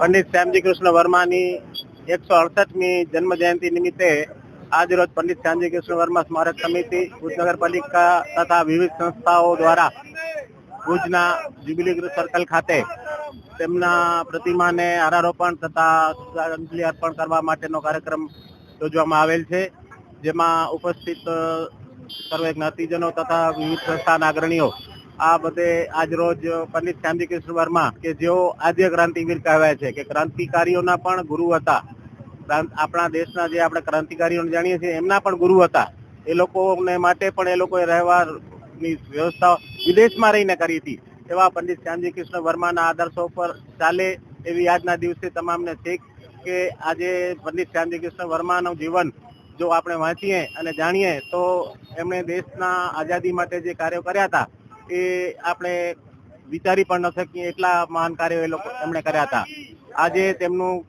પંડિત શ્યામજી કૃષ્ણ વર્માની એકસો અડસઠમી જન્મ જયંતિ નિમિત્તે આજ રોજ પંડિત શ્યામજી કૃષ્ણ વર્મા સ્મારક સમિતિ, ભુજ નગરપાલિકા તથા વિવિધ સંસ્થાઓ દ્વારા ભુજના જ્યુબિલી સર્કલ ખાતે તેમના પ્રતિમાને હારારોપણ તથા શ્રદ્ધાંજલિ અર્પણ કરવા માટેનો કાર્યક્રમ યોજવામાં આવેલ છે. જેમાં ઉપસ્થિત સર્વે જ્ઞાતિજનો તથા વિવિધ સંસ્થાના અગ્રણીઓ આ બધે આજ રોજ પંડિત શ્યામજી કૃષ્ણ વર્મા કે જેઓ આદ્ય ક્રાંતિવીર કહેવાય છે કે ક્રાંતિકારીઓના પણ ગુરુ હતા. આપણા દેશના જે આપણે ક્રાંતિકારીઓને જાણીએ છીએ, એમના પણ ગુરુ હતા. એ લોકોને માટે પણ એ લોકોએ રહેવાની વ્યવસ્થા વિદેશમાં રહીને કરી હતી. એવા પંડિત શ્યામજી કૃષ્ણ વર્માના આદર્શો પર ચાલે એવી આજના દિવસે તમામને શીખ કે આજે પંડિત શ્યામજી કૃષ્ણ વર્માનું જીવન જો આપણે વાંચીએ અને જાણીએ તો એમણે દેશના આઝાદી માટે જે કાર્યો કર્યા હતા એ આપણે વિચારી પણ ન શકીએ એટલા મહાન કાર્યો એ લોકો એમણે કર્યા હતા. આજે તેમનું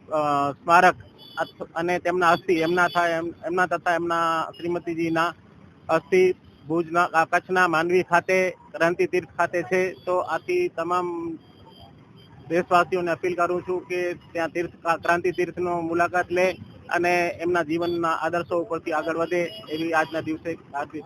સ્મારક અને તેમના અસ્થિ, એમના થાય એમના તથા એમના શ્રીમતીજીના અસ્થિ ભુજના કચ્છના માંડવી ખાતે, ક્રાંતિ તીર્થ ખાતે છે. તો આથી તમામ દેશવાસીઓને અપીલ કરું છું કે ત્યાં તીર્થ ક્રાંતિ તીર્થનો મુલાકાત લે અને એમના જીવનના આદર્શો ઉપરથી આગળ વધે એવી આજના દિવસે હાર્દિક